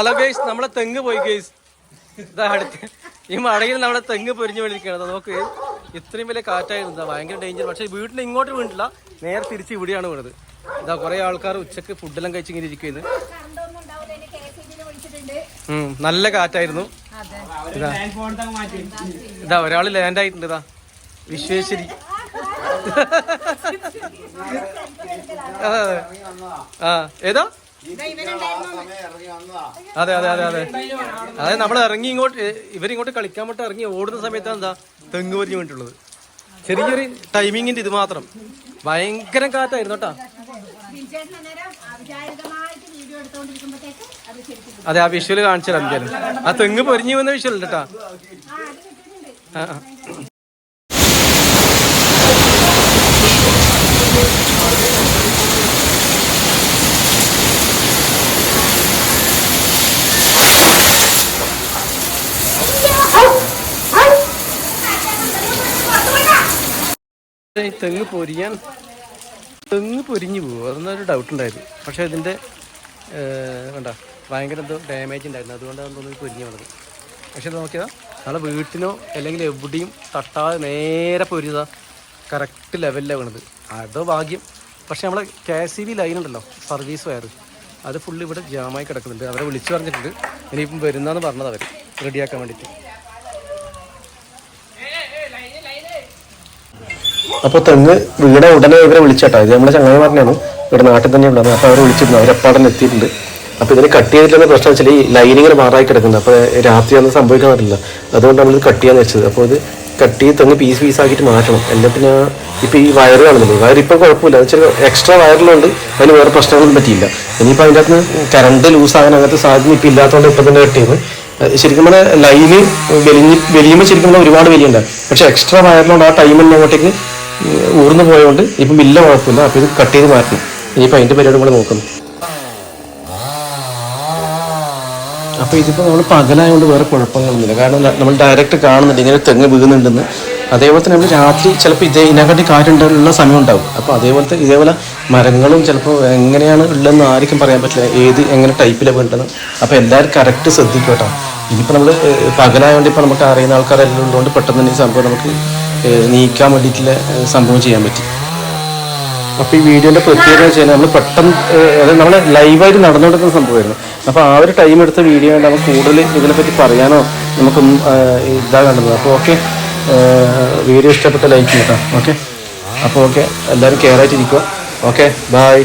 Hello നമ്മളെ തെങ്ങ് പോയി ഗൈസ് ഇതാ അടുത്ത്. ഈ മടയിൽ നമ്മളെ തെങ്ങ് പൊരിഞ്ഞു വീണിരിക്കുകയാണ് നോക്ക്. ഇത്രയും വലിയ കാറ്റായിരുന്നു. ഭയങ്കര ഡേഞ്ചർ പക്ഷേ വീട്ടിൽ ഇങ്ങോട്ട് വീണിട്ടില്ല. നേരെ തിരിച്ച് ഇവിടെയാണ് വീണത്. ഇതാ കുറെ ആൾക്കാർ ഉച്ചയ്ക്ക് ഫുഡെല്ലാം കഴിച്ച് ഇങ്ങനെ ഇരിക്കുന്നത് നല്ല കാറ്റായിരുന്നു. ഇതാ. ഇതാ ഒരാൾ ലാൻഡ് ആയിട്ടുണ്ട്. ഇതാ. വിശ്വേശ്വരി. ഏതാ? അതെ അതെ അതെ അതെ. അതായത് നമ്മൾ ഇറങ്ങി ഇങ്ങോട്ട് ഇവരിങ്ങോട്ട് കളിക്കാൻ വേണ്ടി ഇറങ്ങി ഓടുന്ന സമയത്താണ് എന്താ തെങ്ങ് പൊരിഞ്ഞു വേണ്ടിയിട്ടുള്ളത് ചെറിയൊരു ടൈമിങ്ങിന്റെ ഇത് മാത്രം. ഭയങ്കര കാറ്റായിരുന്നു കേട്ടാ. അതെ ആ വിഷ്വൽ കാണിച്ചു തരാം ആ തെങ്ങ് പൊരിഞ്ഞു വന്ന വിഷ്വൽ കേട്ടാ. ഈ തെങ്ങ് പൊരിയാൻ തെങ്ങ് പൊരിഞ്ഞു പോകും അതൊന്നൊരു ഡൗട്ട് ഉണ്ടായിരുന്നു. പക്ഷേ ഇതിന്റെ വേണ്ട ഭയങ്കര എന്തോ ഡാമേജ് ഉണ്ടായിരുന്നു. അതുകൊണ്ടാണ് തോന്നുന്നു പൊരിഞ്ഞു വന്നത് പക്ഷേ ഇത് നോക്കിയതാ നമ്മളെ വീട്ടിനോ അല്ലെങ്കിൽ എവിടെയും തട്ടാതെ നേരെ പൊരിയതാ കറക്റ്റ് ലെവലിലാണ് വീണത്. അതോ ഭാഗ്യം. പക്ഷേ നമ്മളെ കെ സി ബി ലൈൻ ഉണ്ടല്ലോ സർവീസ് വയർ അത് ഫുള്ള് ഇവിടെ ജാമായി കിടക്കുന്നുണ്ട്. അവരെ വിളിച്ചു പറഞ്ഞിട്ടുണ്ട്. ഇനിയിപ്പം വരുന്നതെന്ന് പറഞ്ഞത് അവർ റെഡിയാക്കാൻ വേണ്ടിയിട്ട്. അപ്പൊ തെങ്ങ് വീണ ഉടനെ ഇവരെ വിളിച്ചേട്ടാ. ഇത് നമ്മളെ ചങ്ങായി പറഞ്ഞാണ് ഇവിടെ നാട്ടിൽ തന്നെ ഉണ്ടാകുന്നത് അപ്പൊ അവർ വിളിച്ചിരുന്നു. അവരപ്പാടൻ എത്തിയിട്ടുണ്ട്. അപ്പൊ ഇതിന് കട്ട് ചെയ്തിട്ടുള്ള പ്രശ്നം വെച്ചാൽ ഈ ലൈനിങ് മാറായി കിടക്കുന്നത് അപ്പൊ രാത്രി ഒന്നും സംഭവിക്കാൻ പറ്റില്ല. അതുകൊണ്ടാണ് ഇത് കട്ട് ചെയ്യാന്ന് വെച്ചത്. അപ്പോൾ ഇത് കട്ട് ചെയ്ത് തെങ്ങ് പീസ് ആക്കിയിട്ട് മാറ്റണം. എന്നിട്ട് പിന്നെ ഇപ്പൊ ഈ വയർ കാണുന്നില്ല? വയർ ഇപ്പൊ കുഴപ്പമില്ല. വെച്ചാൽ എക്സ്ട്രാ വയറിലുണ്ട്. അതിന് വേറെ പ്രശ്നങ്ങളൊന്നും പറ്റിയില്ല. ഇനിയിപ്പോൾ അതിന്റെ അകത്ത് കറണ്ട് ലൂസ് ആകാൻ അങ്ങനത്തെ സാധ്യത ഇപ്പൊ ഇല്ലാത്തതുകൊണ്ട് ഇപ്പം തന്നെ കട്ട് ചെയ്ത്. ശരിക്കും പറഞ്ഞാൽ ലൈന് വലിഞ്ഞ് വലിയുമ്പോൾ ശരിക്കും പറഞ്ഞാൽ ഒരുപാട് വലിയുണ്ട്. പക്ഷെ എക്സ്ട്രാ വയറിലുണ്ട് ആ ടൈമിൽ അങ്ങോട്ടേക്ക് ഊർന്നു പോയതുകൊണ്ട് ഇപ്പം ഇല്ല കുഴപ്പമില്ല. അപ്പം ഇത് കട്ട് ചെയ്ത് മാറ്റണം. ഇനിയിപ്പോൾ അതിന്റെ പരിപാടി കൂടെ നോക്കുന്നു. അപ്പോൾ ഇതിപ്പോൾ നമ്മൾ പകലായതുകൊണ്ട് വേറെ കുഴപ്പങ്ങളൊന്നുമില്ല. കാരണം നമ്മൾ ഡയറക്റ്റ് കാണുന്നുണ്ട്. ഇങ്ങനെ തെങ്ങ് വീഴുന്നുണ്ടെന്ന്. അതേപോലെ തന്നെ നമ്മൾ രാത്രി ചിലപ്പോൾ ഇതേ ഇതിനെക്കാട്ടി കാറ്റുണ്ടാകാനുള്ള സമയം ഉണ്ടാവും അപ്പോൾ അതേപോലത്തെ ഇതേപോലെ മരങ്ങളും ചിലപ്പോൾ എങ്ങനെയാണ് ഉള്ളതെന്ന് ആർക്കും പറയാൻ പറ്റില്ല. ഏത് എങ്ങനെ ടൈപ്പിലാണ് വേണ്ടത്. അപ്പോൾ എല്ലാവരും കറക്റ്റ് ശ്രദ്ധിക്കട്ടോ. കേട്ടോ ഇനിയിപ്പോൾ നമ്മൾ പകലായതുകൊണ്ട് ഇപ്പോൾ നമുക്ക് അറിയുന്ന ആൾക്കാരെല്ലാം ഉള്ളതുകൊണ്ട് പെട്ടെന്ന് തന്നെ സംഭവം നമുക്ക് നീക്കാൻ വേണ്ടിയിട്ടുള്ള സംഭവം ചെയ്യാൻ പറ്റി. അപ്പോൾ ഈ വീഡിയോന്റെ പ്രത്യേകത വെച്ചാൽ നമ്മൾ പെട്ടെന്ന് അതായത് നമ്മൾ ലൈവായിട്ട് നടന്നുകൊടുക്കുന്ന സംഭവമായിരുന്നു. അപ്പോൾ ആ ഒരു ടൈം എടുത്ത വീഡിയോ ആയിട്ട് നമുക്ക് കൂടുതൽ ഇതിനെപ്പറ്റി പറയാനോ നമുക്കൊന്നും ഇതാ കണ്ടത് അപ്പോൾ ഓക്കെ വീഡിയോ ഇഷ്ടപ്പെട്ട ലൈക്ക് കിട്ടാം ഓക്കെ അപ്പോൾ ഓക്കെ എല്ലാവരും കെയർ ആയിട്ടിരിക്കുക. Okay bye